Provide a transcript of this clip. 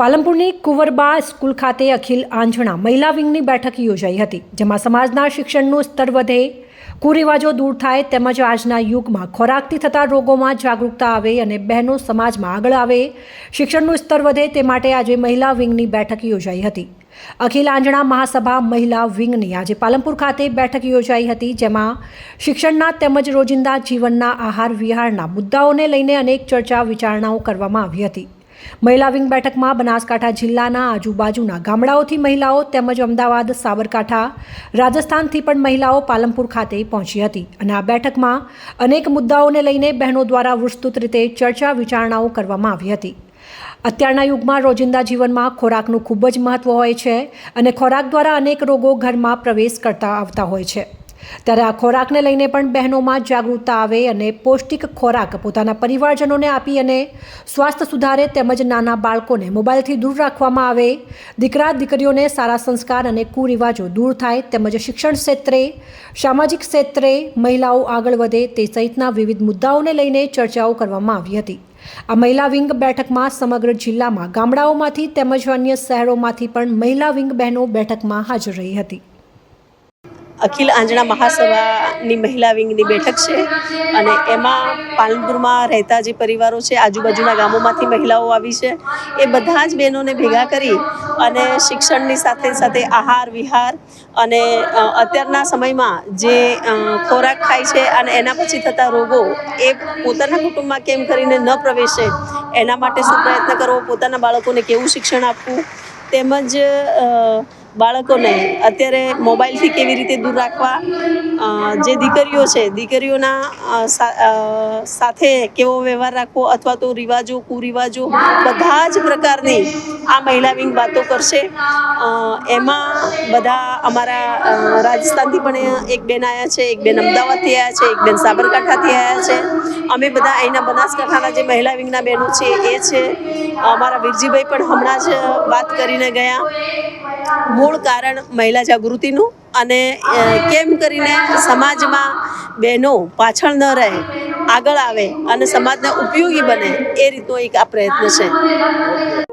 પાલનપુરની Kunvarba school ખાતે અખિલ આંજણા મહિલા વિંગની બેઠક યોજાઈ હતી, જેમાં સમાજના શિક્ષણનું સ્તર વધે, કુરિવાજો દૂર થાય તેમજ આજના યુગમાં ખોરાકથી થતા રોગોમાં જાગૃતતા આવે અને બહેનો સમાજમાં આગળ આવે, શિક્ષણનું સ્તર વધે તે માટે આજે મહિલા વિંગની બેઠક યોજાઈ હતી. અખિલ આંજણા મહાસભા મહિલા વિંગની આજે પાલનપુર ખાતે બેઠક યોજાઈ હતી, જેમાં શિક્ષણના તેમજ રોજિંદા જીવનના આહાર વિહારના મુદ્દાઓને લઈને અનેક ચર્ચા વિચારણાઓ કરવામાં આવી હતી. મહિલા વિંગ બેઠકમાં બનાસકાંઠા જિલ્લાના આજુબાજુના ગામડાઓથી મહિલાઓ તેમજ અમદાવાદ, સાબરકાંઠા, રાજસ્થાનથી પણ મહિલાઓ પાલનપુર ખાતે પહોંચી હતી અને આ બેઠકમાં અનેક મુદ્દાઓને લઈને બહેનો દ્વારા વિસ્તૃત રીતે ચર્ચા વિચારણાઓ કરવામાં આવી હતી. અત્યારના યુગમાં રોજિંદા જીવનમાં ખોરાકનું ખૂબ જ મહત્ત્વ હોય છે અને ખોરાક દ્વારા અનેક રોગો ઘરમાં પ્રવેશ કરતા આવતા હોય છે. ત્યારે આ ખોરાકને લઈને પણ બહેનોમાં જાગૃતતા આવે અને પૌષ્ટિક ખોરાક પોતાના પરિવારજનોને આપી અને સ્વાસ્થ્ય સુધારે તેમજ નાના બાળકોને મોબાઈલથી દૂર રાખવામાં આવે. દીકરા, દીકરીઓને સારા સંસ્કાર અને કુરિવાજો દૂર થાય તેમજ શિક્ષણ ક્ષેત્રે, સામાજિક ક્ષેત્રે મહિલાઓ આગળ વધે તે સહિતના વિવિધ મુદ્દાઓને લઈને ચર્ચાઓ કરવામાં આવી હતી. આ મહિલા વિંગ બેઠકમાં સમગ્ર જિલ્લામાં ગામડાઓમાંથી તેમજ અન્ય શહેરોમાંથી પણ મહિલા વિંગ બહેનો બેઠકમાં હાજર રહી હતી. અખિલ આંજણા મહાસભાની મહિલા વિંગની બેઠક છે અને એમાં પાલનપુરમાં રહેતા જે પરિવારો છે, આજુબાજુના ગામોમાંથી મહિલાઓ આવી છે. એ બધા જ બહેનોને ભેગા કરી અને શિક્ષણની સાથે સાથે આહાર, વિહાર અને અત્યારના સમયમાં જે ખોરાક ખાય છે અને એના પછી થતા રોગો એ પોતાના કુટુંબમાં કેમ કરીને ન પ્રવેશે, એના માટે શું પ્રયત્ન કરવો, પોતાના બાળકોને કેવું શિક્ષણ આપવું, તેમજ બાળકોને અત્યારે મોબાઈલથી કેવી રીતે દૂર રાખવા? જે દીકરીઓ છે, દીકરીઓના સાથે કેવો વ્યવહાર રાખવો અથવા તો રિવાજો, કુરિવાજો, બધા જ પ્રકારની આ મહિલા વિંગ વાતો કરશે. એમાં બધા અમારા રાજસ્થાનથી પણ એક બેન આવ્યા છે, એક બેન અમદાવાદથી આવ્યા છે, એક બેન સાબરકાંઠાથી આવ્યા છે. અમે બધા અહીંના બનાસકાંઠાના જે મહિલા વિંગના બહેનો છે, એ છે. અમારા વીરજીભાઈ પણ હમણાં જ વાત કરીને ગયા. મૂળ કારણ મહિલા જાગૃતિનું અને કેમ કરીને સમાજમાં બહેનો પાછળ ન રહે, આગળ આવે અને સમાજને ઉપયોગી બને એ રીતનો એક આ પ્રયત્ન છે.